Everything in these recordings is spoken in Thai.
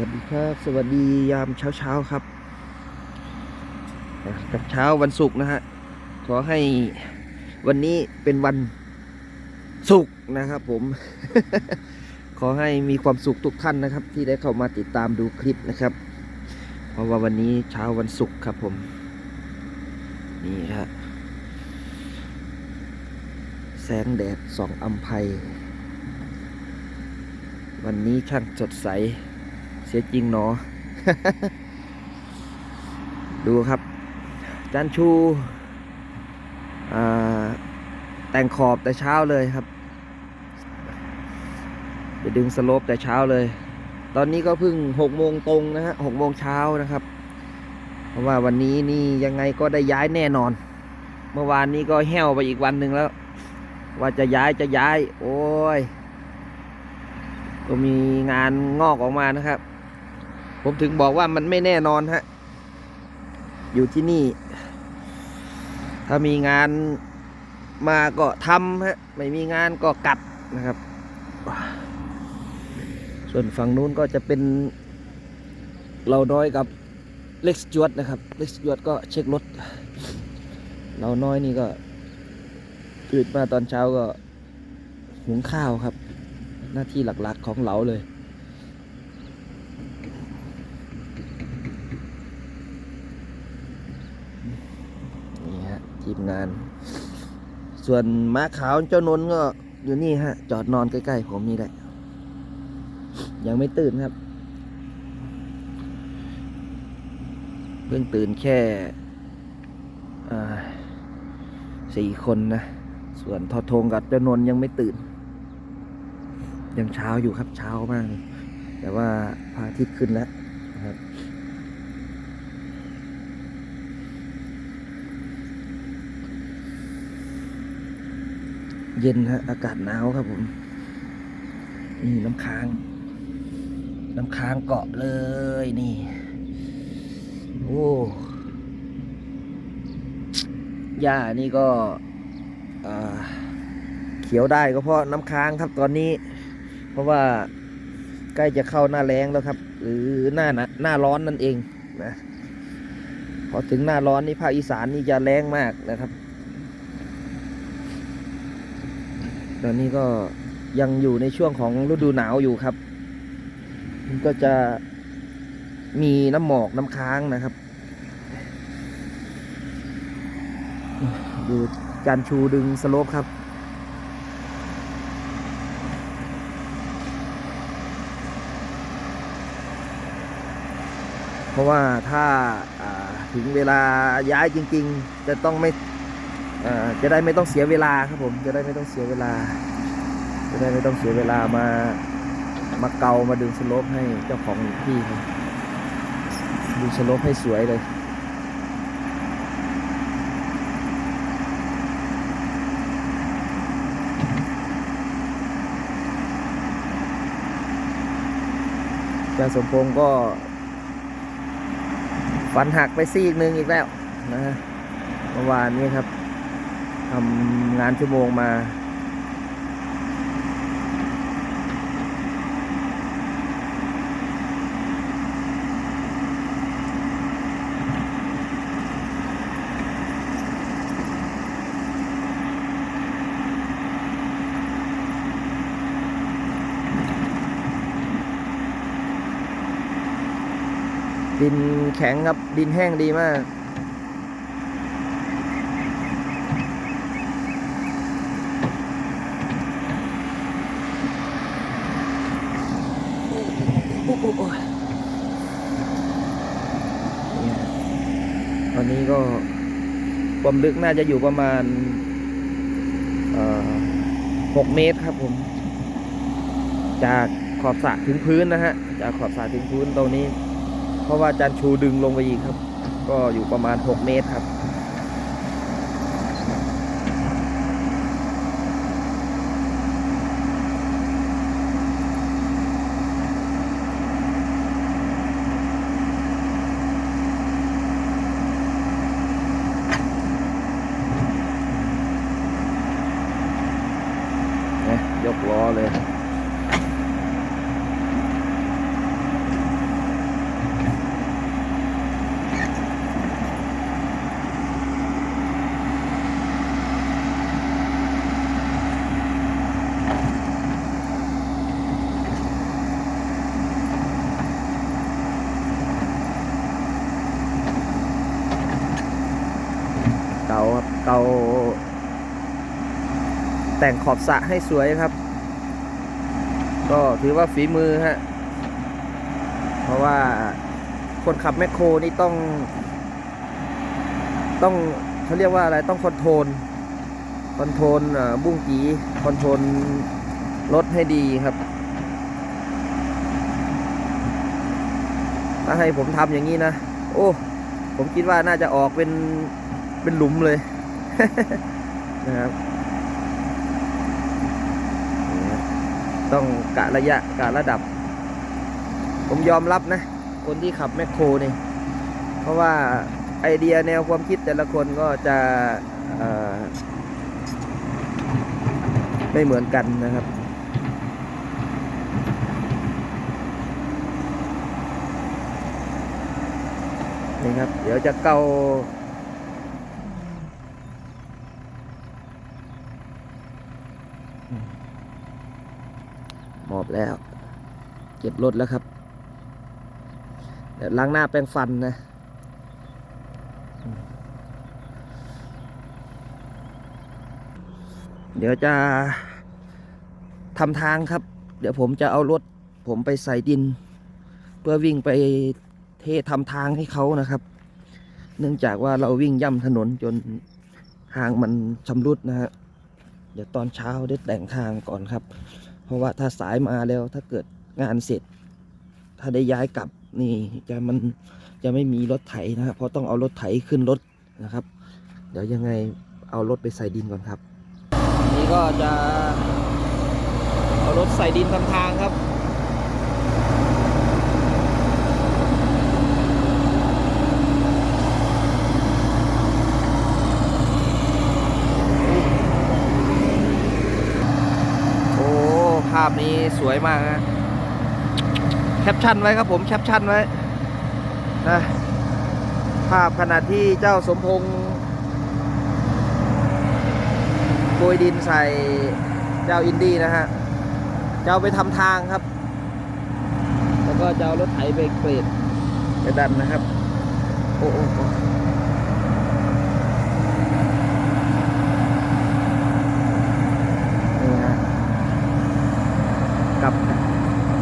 วัสดีครับ สวัสดียามเช้าเช้าครับ กับเช้าวันศุกร์นะฮะ ขอให้วันนี้เป็นวันศุกร์นะครับผม ขอให้มีความสุขทุกท่านนะครับ ที่ได้เข้ามาติดตามดูคลิปนะครับ เพราะว่าวันนี้เช้าวันศุกร์ครับผม นี่ฮะ แสงแดดสองอัมภัยวันนี้ช่างสดใส เสียจริงเนาะดูครับจันชูแต่งขอบแต่เช้าเลยครับ จะดึงสโลปแต่เช้าเลย ตอนนี้ก็เพิ่งหกโมงตรงนะฮะหกโมงเช้านะครับ เพราะว่าวันนี้นี่ยังไงก็ได้ย้ายแน่นอน เมื่อวานนี้ก็แห้วไปอีกวันหนึ่งแล้ว ว่าจะย้ายจะย้าย โอ้ยก็มีงานงอกออกมานะครับ ผมถึงบอกว่ามันไม่แน่นอนฮะ อยู่ที่นี่ ถ้ามีงานมาก็ทำฮะ ไม่มีงานก็กัดนะครับ ส่วนฝั่งนู้นก็จะเป็น เราน้อยกับเล็กจวดนะครับ เล็กจวดก็เช็ครถ เราน้อยนี่ก็ตื่นมาตอนเช้าก็หุงข้าวครับ หน้าที่หลักๆของเหลาเลย นี่ฮะที มงาน ส่วนม้าขาวเจ้านนก็อยู่นี่ฮะ จอดนอนใกล้ๆผมนี่แหละ ยังไม่ตื่นครับ เพิ่งตื่นแค่สี่คนนะ ส่วนทอทงกับเจ้านนยังไม่ตื่น ยังเช้าอยู่ครับเช้ามาก แต่ว่าพระอาทิตย์ขึ้นแล้วนะครับ เย็นฮะอากาศหนาวครับผมนี่น้ำค้าง น้ำค้างเกาะเลยนี่ โอ้หญ้านี่ก็เขียวได้ก็เพราะน้ำค้างครับตอนนี้ เพราะว่าใกล้จะเข้าหน้าแล้งแล้วครับ หรือหน้าหน้าร้อนนั่นเองนะพอถึงหน้าร้อนนี่ภาคอีสานนี่จะแรงมากนะครับ ตอนนี้ก็ยังอยู่ในช่วงของฤดูหนาวอยู่ครับ ก็จะมีน้ำหมอกน้ำค้างนะครับ ดูจานชูดึงสโลปครับ เพราะว่าถ้าถึงเวลาย้ายจริง ๆ จะต้องไม่ จะได้ไม่ต้องเสียเวลาครับผมจะได้ไม่ต้องเสียเวลา จะได้ไม่ต้องเสียเวลามามาเกามาดึงสโลปให้เจ้าของที่ครับดึงสโลปให้สวยเลยอาจารย์สมพงศ์ก็ฟันหักไปซีกหนึ่งอีกแล้วนะฮะเมื่อวานนี้ครับ ทำงานชั่วโมงมาดินแข็งครับ ดินแห้งดีมาก โอ้ยตอนนี้ก็ความลึกน่าจะอยู่ประมาณหกเมตรครับผม จากขอบสระถึงพื้นนะฮะ จากขอบสระถึงพื้นตรงนี้ เพราะว่าจันชูดึงลงไปอีกครับ ก็อยู่ประมาณ6เมตรครับ เนี่ยยกล้อเลย เกา แต่งขอบสระให้สวยครับ ก็ถือว่าฝีมือฮะ เพราะว่าคนขับแมคโครนี่ต้อง ต้องเขาเรียกว่าอะไรต้องคอนโทรลคอนโทรลบุ้งกีคอนโทรลรถให้ดีครับ ถ้าให้ผมทำอย่างนี้นะ โอ้ ผมคิดว่าน่าจะออกเป็น เป็นหลุมเลยนะครับนี่ครับ ต้องกะระยะกะระดับ ผมยอมรับนะ คนที่ขับแมคโครนี่ เพราะว่าไอเดียแนวความคิดแต่ละคนก็จะไม่เหมือนกันนะครับ นี่ครับ เดี๋ยวจะเกา หมอบแล้ว เก็บรถแล้วครับ เดี๋ยวล้างหน้าแปรงฟันนะ เดี๋ยวจะทำทางครับ เดี๋ยวผมจะเอารถผมไปใส่ดิน เพื่อวิ่งไปเททำทางให้เขานะครับ เนื่องจากว่าเราวิ่งย่ำถนนจนทางมันชำรุดนะฮะ เดี๋ยวตอนเช้าได้แต่งทางก่อนครับ เพราะว่าถ้าสายมาแล้วถ้าเกิดงานเสร็จ ถ้าได้ย้ายกลับนี่จะมันจะไม่มีรถไถนะครับเพราะต้องเอารถไถขึ้นรถนะครับ เดี๋ยวยังไงเอารถไปใส่ดินก่อนครับ นี่ก็จะเอารถใส่ดินทำทางครับ โอ้ ภาพนี้สวยมากนะแคปชั่นไว้ครับผมแคปชั่นไว้นะภาพขณะที่เจ้าสมพงษ์โกยดินใส่เจ้าอินดี้นะฮะจะเอาไปทำทางครับ แล้วก็จะเอารถไถไปเกรดไปดันนะครับ โอ้โอ้โอ้นี่ฮะับ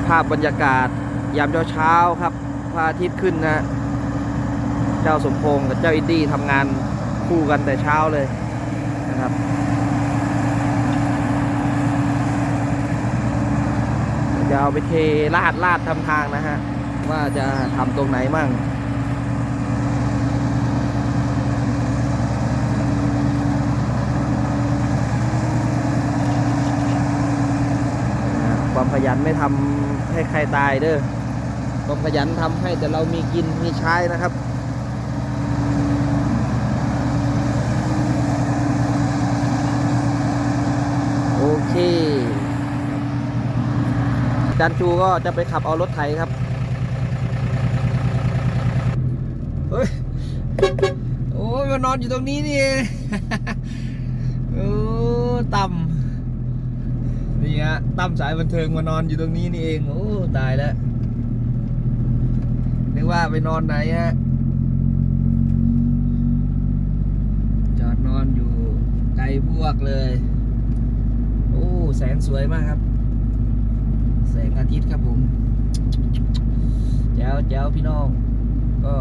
ภาพบรรยากาศยามเช้าๆครับพระอาทิตย์ขึ้นนะเจ้าสมพงษ์กับเจ้าอินดี้ทำงานคู่กันแต่เช้าเลยนะครับจะเอาไปเทลาดลาดทำทางนะฮะว่าจะทำตรงไหนมั่ง ความขยันไม่ทำให้ใครตายเด้อความขยันทำให้แต่เรามีกินมีใช้นะครับโอเคจันจูก็จะไปขับเอารถไถครับเฮ้ยโอ้ยมานอนอยู่ตรงนี้นี่เองโอ้ต่ำ ตั้มสายบันเทิงมานอนอยู่ตรงนี้นี่เอง โอ้ตายแล้วนึกว่าไปนอนไหนฮะจอดนอนอยู่ไกลพวกเลย โอ้แสงสวยมากครับ แสงอาทิตย์ครับผมแจ๋วแจ๋วพี่น้อง ก็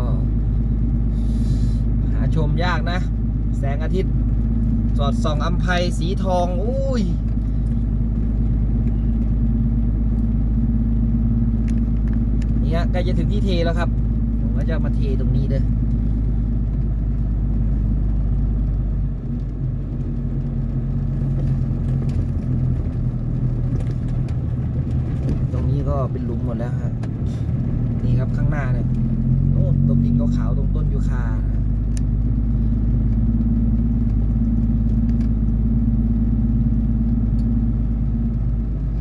หาชมยากนะ แสงอาทิตย์สอดส่องอัมภัยสีทอง อุ้ย ฮะใกล้จะถึงที่เทแล้วครับ ผมก็จะมาเทตรงนี้เลยตรงนี้ก็เป็นหลุมหมดแล้วฮะนี่ครับข้างหน้าเนี่ยโอ้ตรงดินขาวๆตรงต้นยูคานะ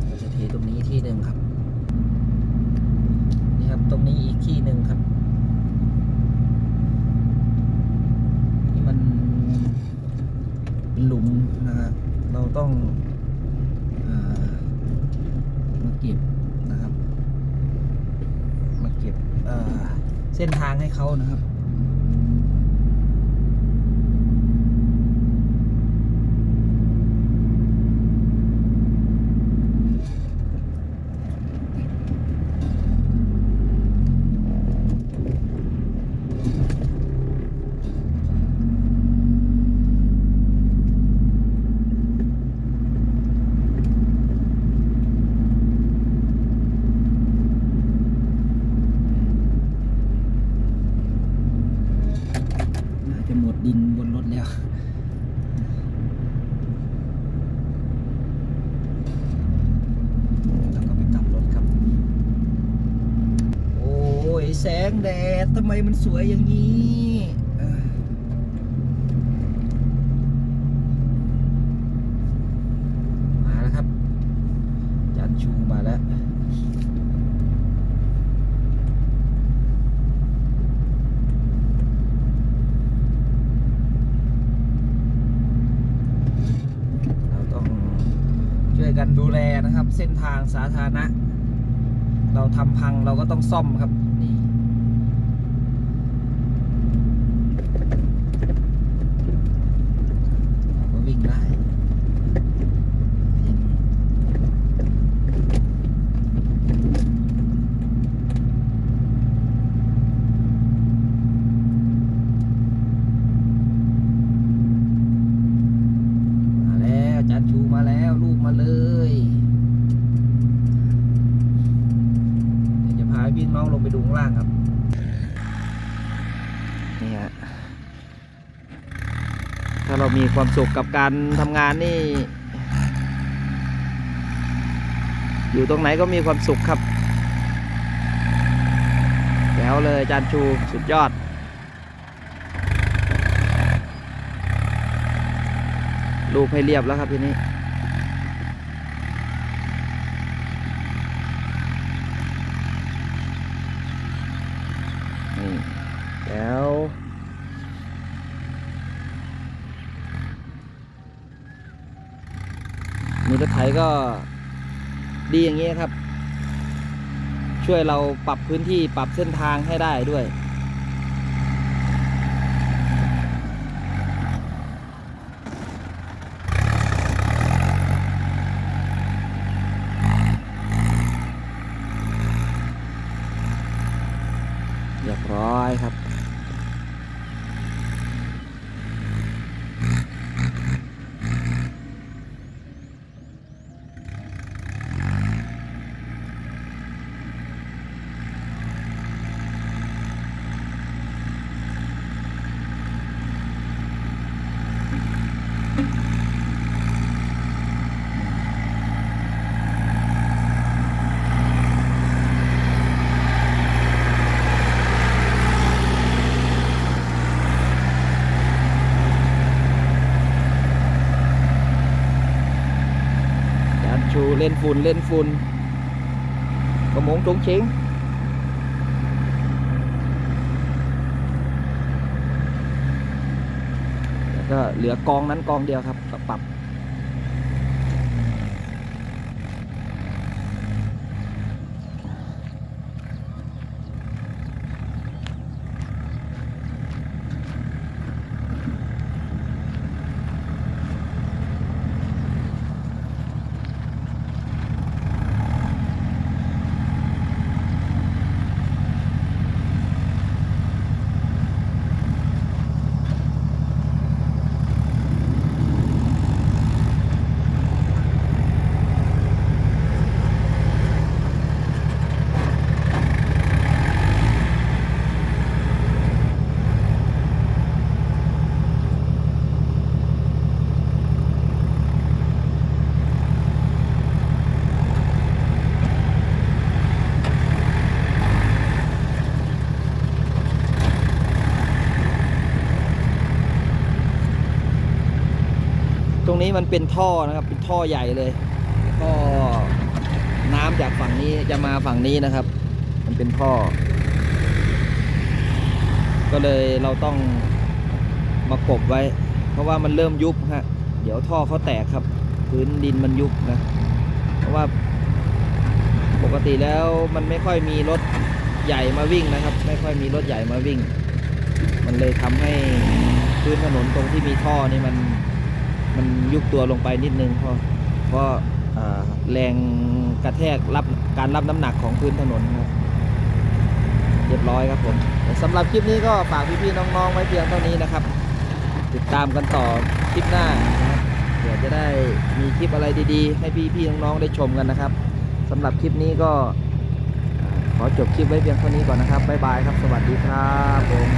เราจะเทตรงนี้ที่หนึ่งครับ นี่ครับ ตรงนี้อีกที่หนึ่งครับ ที่มันเป็นหลุมนะฮะเราต้องอามาเก็บนะครับ มาเก็บเอ่อเส้นทางให้เขานะครับ ถแล้ว แล้วก็ไปกลับรถครับ โอ้ย แสงแดดทำไมมันสวยอย่างนี้มาแล้วครับจานชูมาแล้วเราต้องช่วยกันดูแลนะครับ เส้นทางสาธารณะ เราทำพังเราก็ต้องซ่อมครับ นี่เราก็วิ่งได้มาแล้วจัดชูมาแล้วลูกมาเลย เดี๋ยวจะพาพี่น้องลงไปดูข้างล่างครับ นี่ฮะ ถ้าเรามีความสุขกับการทำงานนี่ อยู่ตรงไหนก็มีความสุขครับ แล้วเลยจานชูสุดยอดลูกให้เรียบแล้วครับทีนี้ ไถก็ดีอย่างนี้ครับ ช่วยเราปรับพื้นที่ปรับเส้นทางให้ได้ด้วย เรียบร้อยครับ จานชูเล่น ฝุ่นเล่นฝุ่นกระมงตรงเชงแล้วก็เหลือกองนั้นกองเดียวครับปรับ ตรงนี้มันเป็นท่อนะครับเป็นท่อใหญ่เลยท่อน้ำจากฝั่งนี้จะมาฝั่งนี้นะครับ มันเป็นท่อ ก็เลยเราต้องมากบไว้ เพราะว่ามันเริ่มยุบฮะเดี๋ยวท่อเขาแตกครับ พื้นดินมันยุบนะ เพราะว่าปกติแล้วมันไม่ค่อยมีรถใหญ่มาวิ่งนะครับ ไม่ค่อยมีรถใหญ่มาวิ่ง มันเลยทำให้พื้นถนนตรงที่มีท่อนี่มัน มันยุบตัวลงไปนิดนึงเพราะเพราะแรงกระแทกรับการรับน้ำหนักของพื้นถนนครับเรียบร้อยครับผมสำหรับคลิปนี้ก็ฝากพี่ๆน้องๆไว้เพียงเท่านี้นะครับ ติดตามกันต่อคลิปหน้านะเดี๋ยวจะได้มีคลิปอะไรดีๆ ให้พี่ๆน้องๆได้ชมกันนะครับสำหรับคลิปนี้ก็ขอจบคลิปไว้เพียงเท่านี้ก่อนนะครับบ๊ายบายครับ สวัสดีครับผม